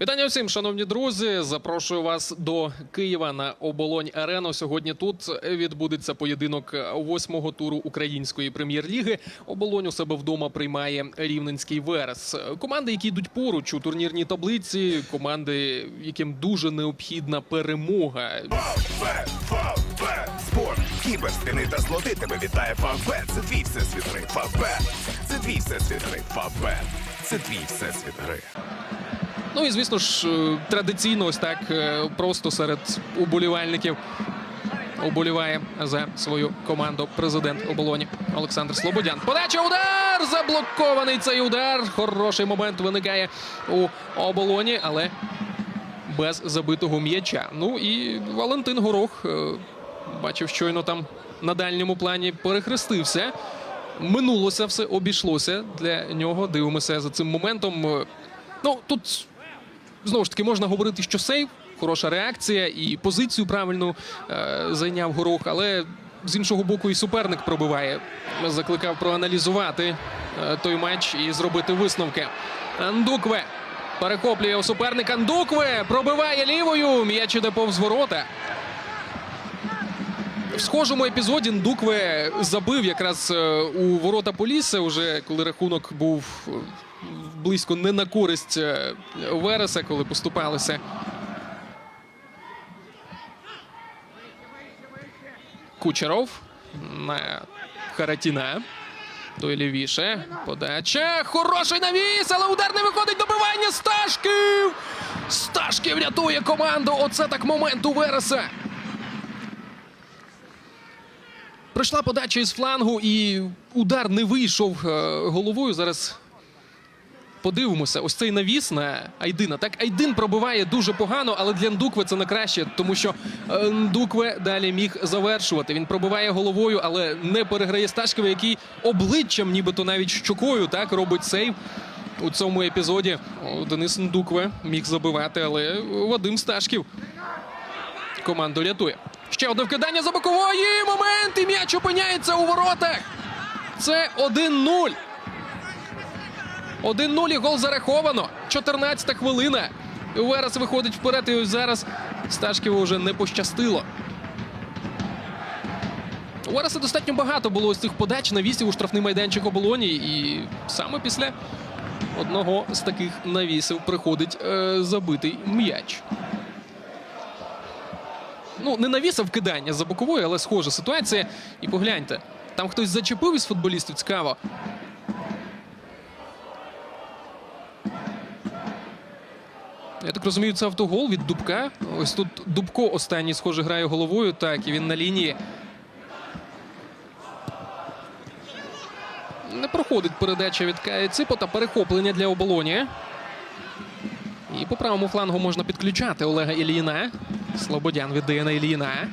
Вітання всім, шановні друзі. Запрошую вас до Києва на оболонь арену. Сьогодні тут відбудеться поєдинок восьмого туру української прем'єр-ліги. Оболонь у себе вдома приймає рівненський верес. Команди, які йдуть поруч у турнірній таблиці, команди, яким дуже необхідна перемога. Спорт, кіберстини та злоти тебе вітає Фавбет. Це твій всесвіт гри. Фавбет. Це твій всесвіт гри. Фавбет. Це твій всесвіт гри. Ну і звісно ж, е, традиційно ось так е, просто серед уболівальників уболіває за свою команду президент оболоні Олександр Слободян. Подача удар! Заблокований цей удар. Хороший момент виникає у оболоні, але без забитого м'яча. Ну і Валентин Горох е, бачив, щойно там на дальньому плані перехрестився. Минулося все, обійшлося для нього. Дивимося за цим моментом. Ну тут знову ж таки можна говорити, що сейв, хороша реакція і позицію правильну е, зайняв горох, але з іншого боку, і суперник пробиває. Закликав проаналізувати е, той матч і зробити висновки. Андукве перехоплює у суперника. Андукве пробиває лівою. М'яч іде повз ворота. В схожому епізоді Ндукве забив якраз е, у ворота Полісся, уже коли рахунок був е, близько не на користь е, Вереса, коли поступалися. Кучеров на Харатіна. Той лівіше. Подача. Хороший навіс, але удар не виходить. Добивання Сташків! Сташків рятує команду. Оце так момент у Вереса. Пройшла подача із флангу, і удар не вийшов е, головою. Зараз подивимося. Ось цей навіс на Айдина. Так, Айдин пробиває дуже погано, але для Ндукве це на краще, тому що е, Ндукве далі міг завершувати. Він пробиває головою, але не переграє Сташкова, який обличчям, нібито навіть щокою, так робить сейв. У цьому епізоді Денис Ндукве міг забивати, але Вадим Сташків команду рятує. Ще одне вкидання за бокової. Момент і м'яч опиняється у воротах. Це 1-0. 1-0 і гол зараховано. 14-та хвилина. Верес виходить вперед. І ось зараз Сташківу вже не пощастило. У Вереса достатньо багато було ось цих подач навісів у штрафний майданчик оболоні. І саме після одного з таких навісів приходить е, забитий м'яч. Ну, не навіса вкидання за боковою, але схожа ситуація. І погляньте, там хтось зачепив із футболістів цікаво. Я так розумію, це автогол від Дубка. Ось тут Дубко останній, схоже, грає головою. Так, і він на лінії. Не проходить передача від Ципота. Перехоплення для оболоні. І по правому флангу можна підключати Олега Іліїна. Слободян віддає на Іліїна.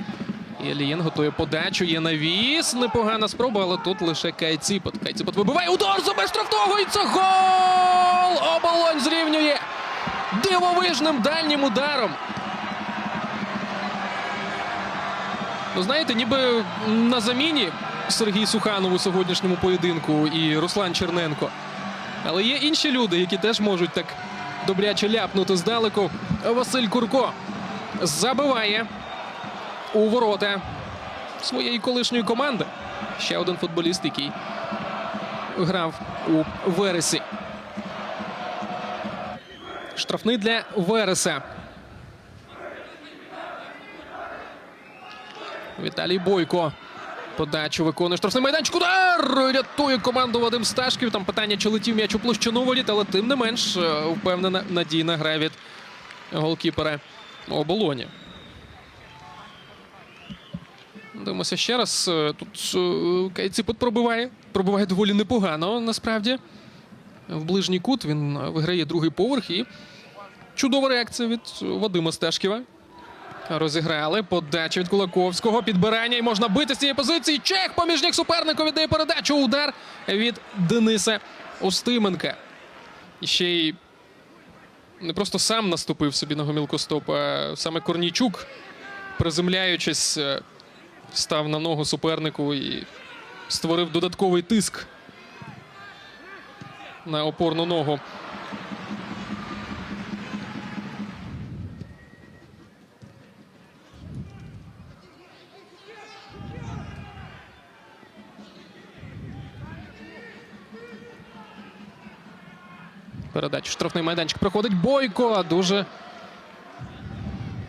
Іліїн готує подачу. Є навіс. Непогана спроба, але тут лише Кайціпот. Кайціпот вибиває удар за штрафного. І це гол! Оболонь зрівнює дивовижним дальнім ударом. Ну, знаєте, ніби на заміні Сергій Суханов у сьогоднішньому поєдинку і Руслан Черненко. Але є інші люди, які теж можуть так добряче ляпнути здалеку. Василь Курко забиває у ворота своєї колишньої команди. Ще один футболіст, який грав у Вересі. Штрафний для Вереса. Віталій Бойко. Подачу виконує штрафний майданчик. Удар! Рятує команду Вадим Сташків. Там питання, чи летів м'яч у площину воріт, але тим не менш е, впевнена надійна гра від голкіпера оболоні. Дивимося ще раз. Е, Тут е, Кайціпот пробиває. Пробиває доволі непогано, насправді. В ближній кут він виграє другий поверх і чудова реакція від Вадима Стешківа. Розіграли подача від Кулаковського. Підбирання і можна бити з цієї позиції. Чех поміж ніг супернику віддає передачу. Удар від Дениса Устименка. І ще й не просто сам наступив собі на гомілку стоп, а саме Корнійчук, приземляючись, е, став на ногу супернику і створив додатковий тиск на опорну ногу. Передачу штрафний майданчик проходить бойко. Дуже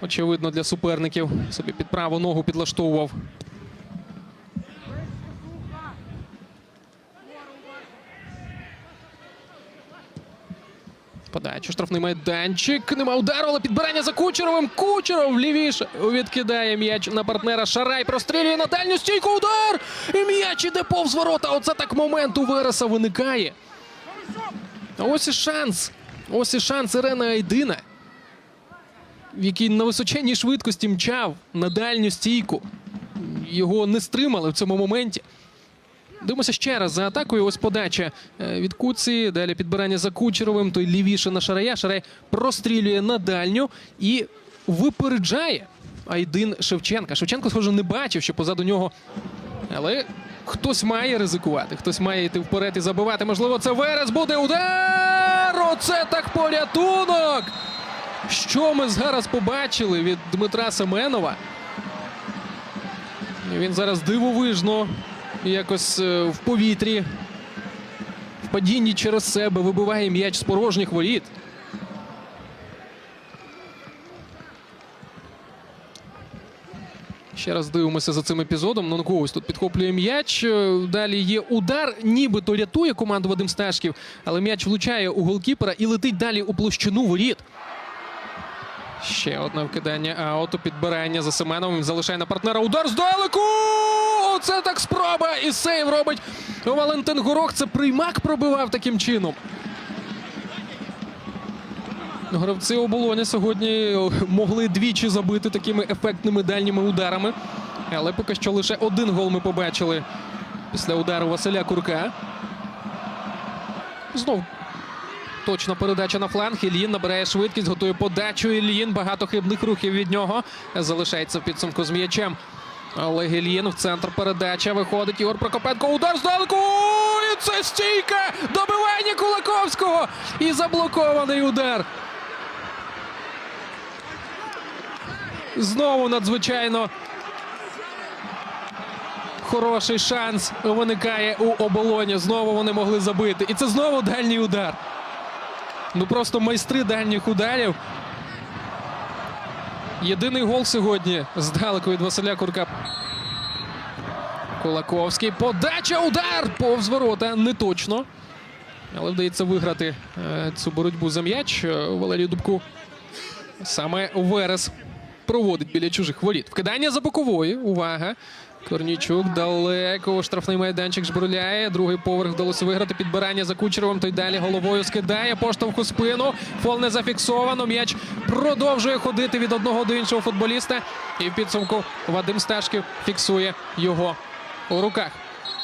очевидно для суперників. Собі під праву ногу підлаштовував. Подачу штрафний майданчик. Нема удару, але підбирання за Кучеровим. Кучеров лівіше відкидає м'яч на партнера. Шарай прострілює на дальню стійку. Удар! І м'яч іде повз ворота. Оце так момент у Вереса виникає. Ось і шанс. Ось і шанс Ірена Айдина, який на височенній швидкості мчав на дальню стійку. Його не стримали в цьому моменті. Дивимося ще раз за атакою. Ось подача е, від Куці. Далі підбирання за Кучеровим. Той лівіше на Шарая. Шарай прострілює на дальню і випереджає Айдин Шевченка. Шевченко, схоже, не бачив, що позаду нього. Але хтось має ризикувати, хтось має йти вперед і забивати. Можливо, це Верес буде удар! Оце так порятунок! Що ми зараз побачили від Дмитра Семенова? Він зараз дивовижно якось е, в повітрі, в падінні через себе вибиває м'яч з порожніх воріт. Ще раз дивимося за цим епізодом. Ну, ось тут підхоплює м'яч. Е, Далі є удар, нібито рятує команду Вадим Сташків, але м'яч влучає у голкіпера і летить далі у площину воріт. Ще одне вкидання ауту, підбирання за Семеновим. Залишає на партнера удар здалеку. Оце так спроба. І сейв робить Валентин Горох. Це приймак пробивав таким чином. Гравці оболоні сьогодні могли двічі забити такими ефектними дальніми ударами. Але поки що лише один гол ми побачили після удару Василя Курка. Знов Точна передача на фланг. Ільїн набирає швидкість, готує подачу. Ільїн. Багато хибних рухів від нього. Залишається в підсумку з м'ячем. Але Ільїн в центр передача. Виходить Ігор Прокопенко. Удар здалеку. І це стійка. Добивання Кулаковського. І заблокований удар. Знову надзвичайно хороший шанс виникає у оболоні. Знову вони могли забити. І це знову дальній удар. Ну просто майстри дальніх ударів. Єдиний гол сьогодні здалеку від Василя Курка. Кулаковський. Подача, удар! Повз ворота. Не точно. Але вдається виграти е, цю боротьбу за м'яч. Е, Валерію Дубку. Саме Верес проводить біля чужих воріт. Вкидання за бокової. Увага. Корнічук далеко штрафний майданчик жбурляє. Другий поверх вдалося виграти. Підбирання за Кучеровим. Той далі головою скидає. Поштовх у спину. Фол не зафіксовано. М'яч продовжує ходити від одного до іншого футболіста. І в підсумку Вадим Сташків фіксує його у руках.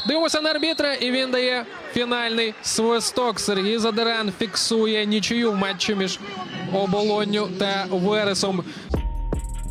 Дивимося на арбітра, і він дає фінальний свисток. Сергій Задерен фіксує нічию в матчі між оболонню та Вересом.